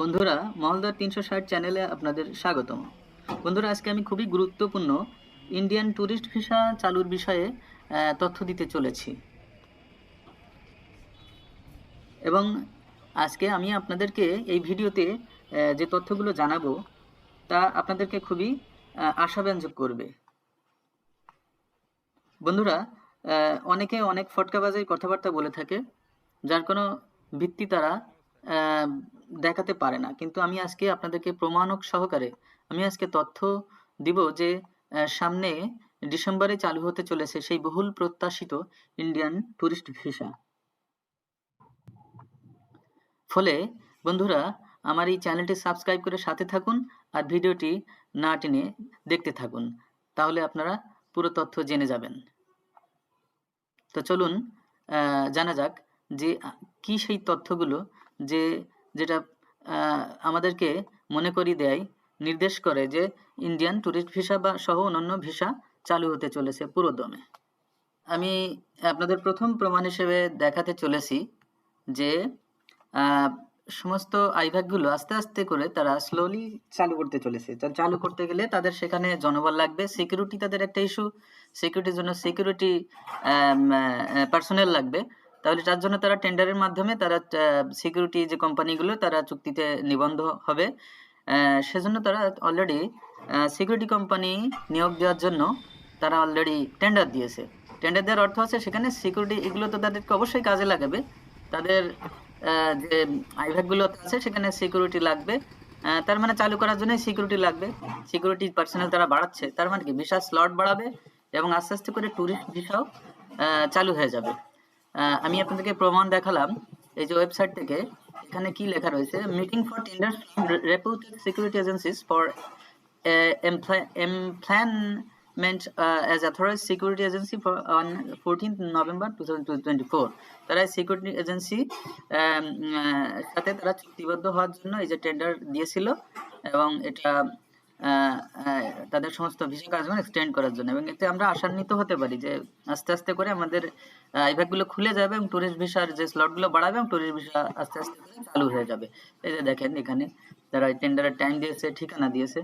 বন্ধুরা, মহলদার তিনশো ষাট চ্যানেলে আপনাদের স্বাগতম। বন্ধুরা, আজকে আমি খুবই গুরুত্বপূর্ণ ইন্ডিয়ান ট্যুরিস্ট ভিসা চালুর বিষয়ে তথ্য দিতে চলেছি। এবং আজকে আমি আপনাদেরকে এই ভিডিওতে যে তথ্যগুলো জানাব, তা আপনাদেরকে খুবই আশাব্যঞ্জক করবে। বন্ধুরা অনেকে অনেক ফটকাবাজের কথাবার্তা বলে থাকে, যার কোনো ভিত্তি তারা দেখাতে পারে না। কিন্তু আমি আজকে আপনাদেরকে প্রমাণক সহকারে আমি আজকে তথ্য দিব যে সামনে ডিসেম্বরে চালু হতে চলেছে সেই বহুল প্রত্যাশিত ইন্ডিয়ান ট্যুরিস্ট ভিসা। ফলে বন্ধুরা, আমার এই চ্যানেলটি সাবস্ক্রাইব করে সাথে থাকুন আর ভিডিওটি না টেনে দেখতে থাকুন। তাহলে আপনারা পুরো তথ্য জেনে যাবেন। তো চলুন জানা যাক যে কি সেই তথ্যগুলো যে যেটা আমাদেরকে মনে করিয়ে দেয়, নির্দেশ করে যে ইন্ডিয়ান ট্যুরিস্ট ভিসা বা সহ অন্যান্য ভিসা চালু হতে চলেছে পুরোদমে। আমি আপনাদের প্রথম প্রমাণ হিসেবে দেখাতে চলেছি যে সমস্ত আইভাগগুলো আস্তে আস্তে করে তারা স্লোলি চালু করতে চলেছে। চালু করতে গেলে তাদের সেখানে জনবল লাগবে সিকিউরিটি তাদের একটা ইস্যু সিকিউরিটির জন্য সিকিউরিটি পার্সোনেল লাগবে। তাহলে তার জন্য তারা টেন্ডারের মাধ্যমে তারা সিকিউরিটি যে কোম্পানিগুলো তারা চুক্তিতে নিবন্ধ হবে। সেজন্য তারা অলরেডি সিকিউরিটি কোম্পানি নিয়োগ দেওয়ার জন্য তারা অলরেডি টেন্ডার দিয়েছে। টেন্ডার দেওয়ার অর্থ আছে সেখানে সিকিউরিটি এগুলো তো তাদেরকে অবশ্যই কাজে লাগাবে। তাদের যে আইভ্যাকগুলো আছে সেখানে সিকিউরিটি লাগবে। তার মানে চালু করার জন্য সিকিউরিটি লাগবে। সিকিউরিটি পার্সোনাল তারা বাড়াচ্ছে, তার মানে কি? ভিসা স্লট বাড়াবে এবং আস্তে আস্তে করে ট্যুরিস্ট ভিসাও চালু হয়ে যাবে। আমি আপনাদেরকে প্রমাণ দেখালাম। এই যে ওয়েবসাইট থেকে এখানে কি লেখা রয়েছে? Meeting for tender reputed security agencies for employment uh, as authorized security agency for on 14th November 2024 তারা সিকিউরিটি এজেন্সি সাথে তারা চুক্তিবদ্ধ হওয়ার জন্য এই যে টেন্ডার দিয়েছিল এবং এটা তাদের সমস্ত ভিসা কাজগুলো এক্সটেন্ড করার জন্য এবং এতে আমরা আশান্বিত হতে পারি যে আস্তে আস্তে করে আমাদের আইভ্যাকগুলো খুলে যাবে এবং ট্যুরিস্ট ভিসার যে স্লটগুলো বাড়াবে এবং ট্যুরিস্ট ভিসা আস্তে আস্তে চালু হয়ে যাবে। এই যে দেখেন এখানে তারা টেন্ডারের টাইম দিয়েছে, ঠিকানা দিয়েছে।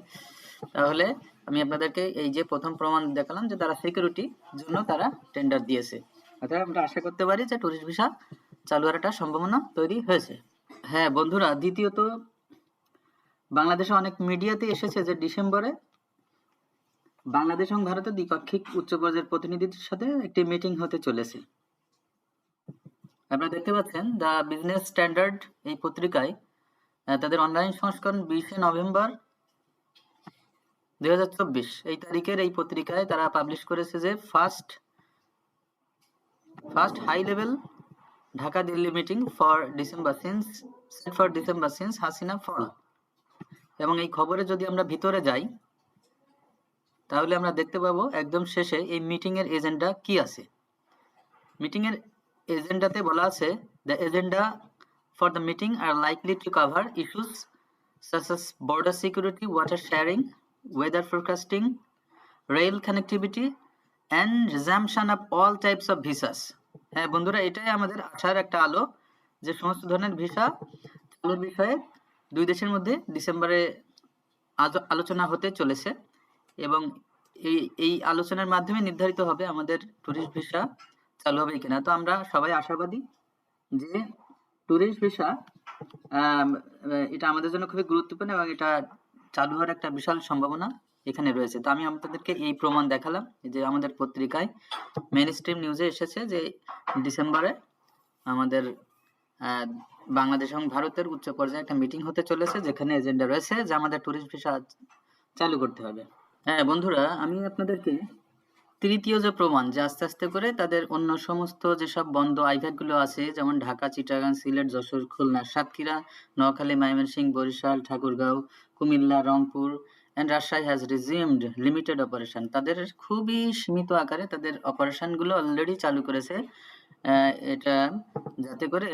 তাহলে আমি আপনাদেরকে এই যে প্রথম প্রমাণ দেখালাম যে তারা সিকিউরিটি জন্য তারা টেন্ডার দিয়েছে। অর্থাৎ আমরা আশা করতে পারি যে ট্যুরিস্ট ভিসা চালু হওয়ার একটা সম্ভাবনা তৈরি হয়েছে। হ্যাঁ বন্ধুরা, দ্বিতীয়ত বাংলাদেশে অনেক মিডিয়াতে এসেছে যে ডিসেম্বরে বাংলাদেশ এবং ভারতের দ্বিপাক্ষিক উচ্চ পর্যায়ের প্রতিনিধিদের সাথে একটি মিটিং হতে চলেছে। আপনারা দেখতে পাচ্ছেন, দ্য বিজনেস স্ট্যান্ডার্ড এই পত্রিকায় তাদের অনলাইন সংস্করণ বিশে নভেম্বর দুই হাজার চব্বিশ। এই তারিখের এই পত্রিকায় তারা পাবলিশ করেছে যে first first high level Dhaka Delhi meeting for December since for December since Hasina fall এবং এই খবরে যদি আমরা ভিতরে যাই তাহলে আমরা দেখতে পাবো একদম শেষে এই মিটিং এর এজেন্ডা কি আছে মিটিং এর এজেন্ডাতে বলা আছে the agenda for the meeting are likely to cover issues border security, water sharing, weather forecasting, rail connectivity, and resumption of all types of visas. হ্যাঁ বন্ধুরা এটাই আমাদের আশার একটা আলো যে সমস্ত ধরনের ভিসা চালুর বিষয়ে দুই দেশের মধ্যে ডিসেম্বরে আলোচনা হতে চলেছে এবং এই এই আলোচনার মাধ্যমে নির্ধারিত হবে আমাদের ট্যুরিস্ট ভিসা চালু হবে কিনা। তো আমরা সবাই আশাবাদী যে ট্যুরিস্ট ভিসা এটা আমাদের জন্য খুবই গুরুত্বপূর্ণ এবং এটা চালু হওয়ার একটা বিশাল সম্ভাবনা এখানে রয়েছে। তো আমি আপনাদেরকে এই প্রমাণ দেখালাম যে আমাদের পত্রিকায় মেন স্ট্রিম নিউজে এসেছে যে ডিসেম্বরে আমাদের বাংলাদেশ এবং ভারতের উচ্চ পর্যায়ে একটা মিটিং হতে চলেছে, যেখানে এজেন্ডা রয়েছে যে আমাদের ট্যুরিস্ট ভিসা চালু করতে হবে। হ্যাঁ বন্ধুরা, আমি আপনাদেরকে তৃতীয় যে প্রমাণ, যে আস্তে আস্তে করে তাদের অন্য সমস্ত যেসব বন্ধ আইভ্যাকগুলো আছে, যেমন Dhaka, Chittagong, Sylhet, Jessore, Khulna, Satkhira, Noakhali, Mymensingh, Barisal, Thakurgaon, Comilla, Rangpur and Rajshahi has resumed limited operation তাদের খুবই সীমিত আকারে তাদের অপারেশনগুলো অলরেডি চালু করেছে। এটা যাতে করে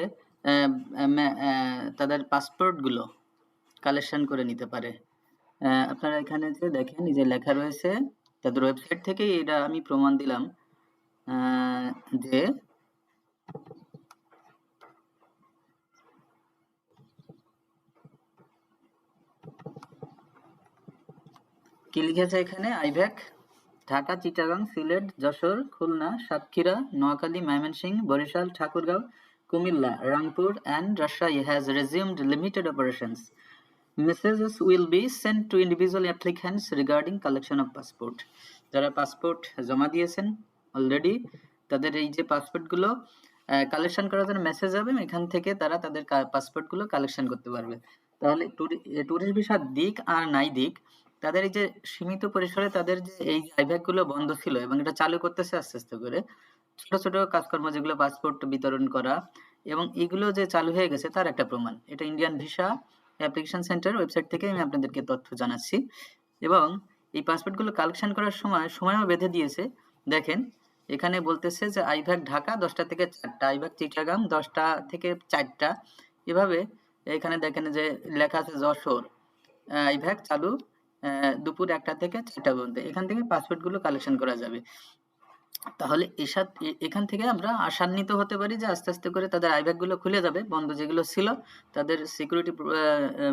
তাদের পাসপোর্টগুলো কালেকশন করে নিতে পারে। আপনারা এখানে যে দেখেন যে লেখা রয়েছে, তাদের ওয়েবসাইট থেকে এটা আমি প্রমাণ দিলাম যে কি লিখেছে এখানে? IVAC, Dhaka, Chittagong, Sylhet, Jessore, Khulna, Satkhira, Noakhali, Mymensingh, Barisal, Thakurgaon Comilla, Rangpur and Rajshahi has resumed limited operations. Messages will be sent to individual applicants regarding collection of passport. যারা পাসপোর্ট জমা দিয়েছেন already তাদের এই যে পাসপোর্টগুলো collection করার জন্য message হবে, এখান থেকে তারা তাদের পাসপোর্টগুলো কালেকশন করতে পারবে। তাহলে ট্যুরিস্ট ভিসার দিক আর নাই দিক, তাদের এই যে সীমিত পরিসরে তাদের যে এই আইভ্যাকগুলো বন্ধ ছিল এবং এটা চালু করতেছে আস্তে আস্তে করে ছোট ছোট কাজকর্ম যেগুলো পাসপোর্ট বিতরণ করা এবং এগুলো যে চালু হয়ে গেছে, তার একটা প্রমাণ। এটা Indian visa application centre website থেকে আমি আপনাদেরকে তথ্য জানাচ্ছি। এবং এই পাসপোর্টগুলো কালেকশন করার সময়, সময়ও বেঁধে দিয়েছে। দেখেন, এখানে বলতেছে যে আইভ্যাক ঢাকা দশটা থেকে চারটা আইভ্যাক চিটাগাং দশটা থেকে চারটা। এভাবে এখানে দেখেন যে লেখা আছে যশোর। আইভ্যাক চালু দুপুর একটা থেকে চারটা পর্যন্ত। এখান থেকে পাসপোর্টগুলো কালেকশন করা যাবে। তাহলে এসাদ এখান থেকে আমরা আশান্বিত হতে পারি যে আস্তে আস্তে করে তাদের আইব্যাকগুলো খুলে যাবে। বন্ধ যেগুলো ছিল, তাদের সিকিউরিটি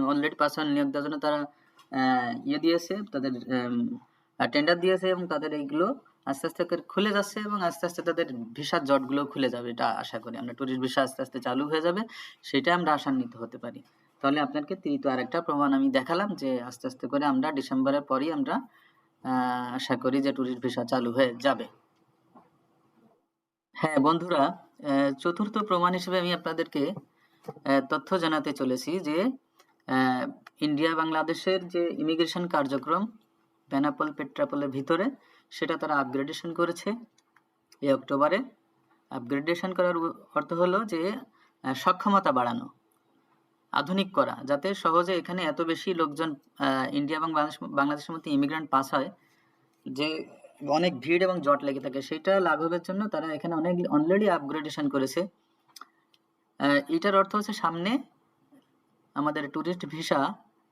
অলরেডি পাসওয়ার্ড নিয়োগ দেওয়ার জন্য তারা ইয়ে দিয়েছে, তাদের টেন্ডার দিয়েছে এবং তাদের এইগুলো আস্তে আস্তে করে খুলে যাচ্ছে এবং আস্তে আস্তে তাদের ভিসার জটগুলো খুলে যাবে, এটা আশা করি। আমরা টুরিস্ট ভিসা আস্তে আস্তে চালু হয়ে যাবে, সেটা আমরা আশান্বিত হতে পারি। তাহলে আপনাকে তৃতীয় আরেকটা প্রমাণ আমি দেখালাম যে আস্তে আস্তে করে আমরা ডিসেম্বরের পরই আমরা আশা করি যে ট্যুরিস্ট ভিসা চালু হয়ে যাবে। হ্যাঁ বন্ধুরা চতুর্থ প্রমাণ হিসেবে আমি আপনাদেরকে তথ্য জানাতে চলেছি যে ইন্ডিয়া, বাংলাদেশের যে ইমিগ্রেশন কার্যক্রম, বেনাপোল পেট্রাপোলের ভিতরে, সেটা তারা আপগ্রেডেশন করেছে এই অক্টোবরে। আপগ্রেডেশন করার অর্থ হলো যে সক্ষমতা বাড়ানো, আধুনিক করা, যাতে সহজে এখানে এত বেশি লোকজন ইন্ডিয়া এবং বাংলাদেশের মধ্যে ইমিগ্রান্ট পাস হয়, যে অনেক ভিড় এবং জট লেগে থাকে। সেটা লাঘবের জন্য তারা এখানে অনেক অলরেডি আপগ্রেডেশন করেছে। এটার অর্থ হচ্ছে সামনে আমাদের ট্যুরিস্ট ভিসা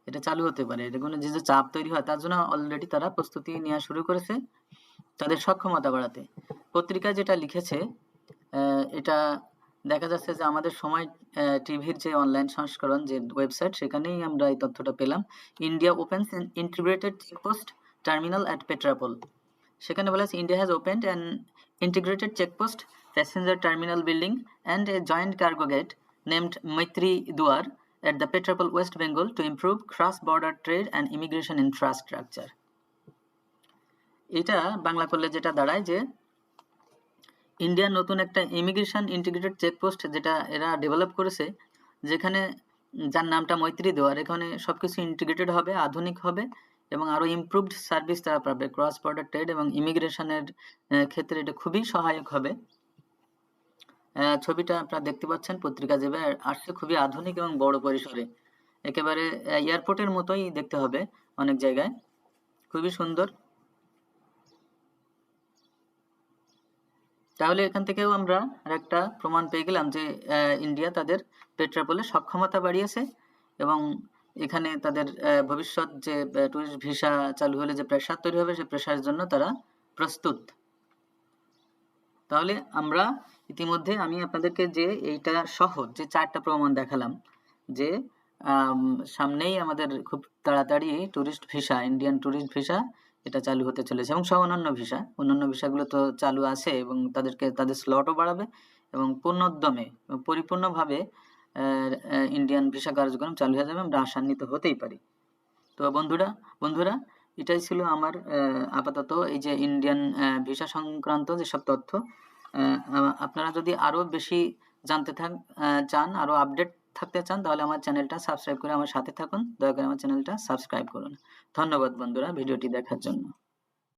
এটা চালু হতে পারে। এটা কোনো যে চাপ তৈরি হয় তার জন্য অলরেডি তারা প্রস্তুতি নেওয়া শুরু করেছে তাদের সক্ষমতা বাড়াতে। পত্রিকায় যেটা লিখেছে এটা দেখা যাচ্ছে যে আমাদের সময় টিভির যে অনলাইন সংস্করণ যে ওয়েবসাইট সেখানেই আমরা এই তথ্যটা পেলাম। India opens integrated checkpost terminal at Petrapole সেখানে বলা আছে India has opened an integrated checkpost passenger terminal building and a joint cargo gate named Maitri Duar at the Petrapol West Bengal to improve cross-border trade and immigration infrastructure. এটা বাংলা করলে যেটা দাঁড়ায় যে ইন্ডিয়ার নতুন একটা ইমিগ্রেশন ইন্টিগ্রেটেড চেকপোস্ট যেটা এরা ডেভেলপ করেছে, যেখানে যার নামটা মৈত্রী দেওয়ার এখানে সবকিছু ইন্টিগ্রেটেড হবে, আধুনিক হবে এবং আরও ইমপ্রুভড সার্ভিস তারা পাবে ক্রস বর্ডার ট্রেড এবং ইমিগ্রেশনের ক্ষেত্রে এটা খুবই সহায়ক হবে। ছবিটা আপনারা দেখতে পাচ্ছেন, পত্রিকা যেভাবে আসছে খুবই আধুনিক এবং বড় পরিসরে। একেবারে এয়ারপোর্টের মতোই দেখতে হবে অনেক জায়গায়। খুবই সুন্দর। তাহলে এখান থেকেও আমরা একটা প্রমাণ পেয়ে গেলাম যে ইন্ডিয়া তাদের পেট্রাপোলে সক্ষমতা বাড়িয়েছে এবং এখানে তাদের ভবিষ্যৎ যে টুরিস্ট ভিসা চালু হলে যে প্রেশার তৈরি হবে, সেই প্রেশারের জন্য তারা প্রস্তুত। তাহলে আমরা ইতিমধ্যে, আমি আপনাদেরকে যে এইটা সহজ যে চারটা প্রমাণ দেখালাম, যে সামনেই আমাদের খুব তাড়াতাড়ি tourist visa Indian tourist visa এটা চালু হতে চলেছে এবং সব অন্যান্য ভিসা অন্যান্য ভিসাগুলো তো চালু আছে এবং তাদেরকে, তাদের স্লটও বাড়াবে এবং পূর্ণোদ্যমে পরিপূর্ণভাবে ইন্ডিয়ান ভিসা কার্যক্রম চালু হয়ে যাবে, আমরা আশান্বিত হতেই পারি। তো বন্ধুরা বন্ধুরা, এটাই ছিল আমার আপাতত এই যে ইন্ডিয়ান ভিসা সংক্রান্ত যেসব তথ্য আপনারা যদি আরও বেশি জানতে থাক চান আরও আপডেট থাকতে চান, তাহলে আমার চ্যানেলটা সাবস্ক্রাইব করে আমার সাথে থাকুন। দয়া করে আমার চ্যানেলটা সাবস্ক্রাইব করুন। ধন্যবাদ বন্ধুরা, ভিডিওটি দেখার জন্য।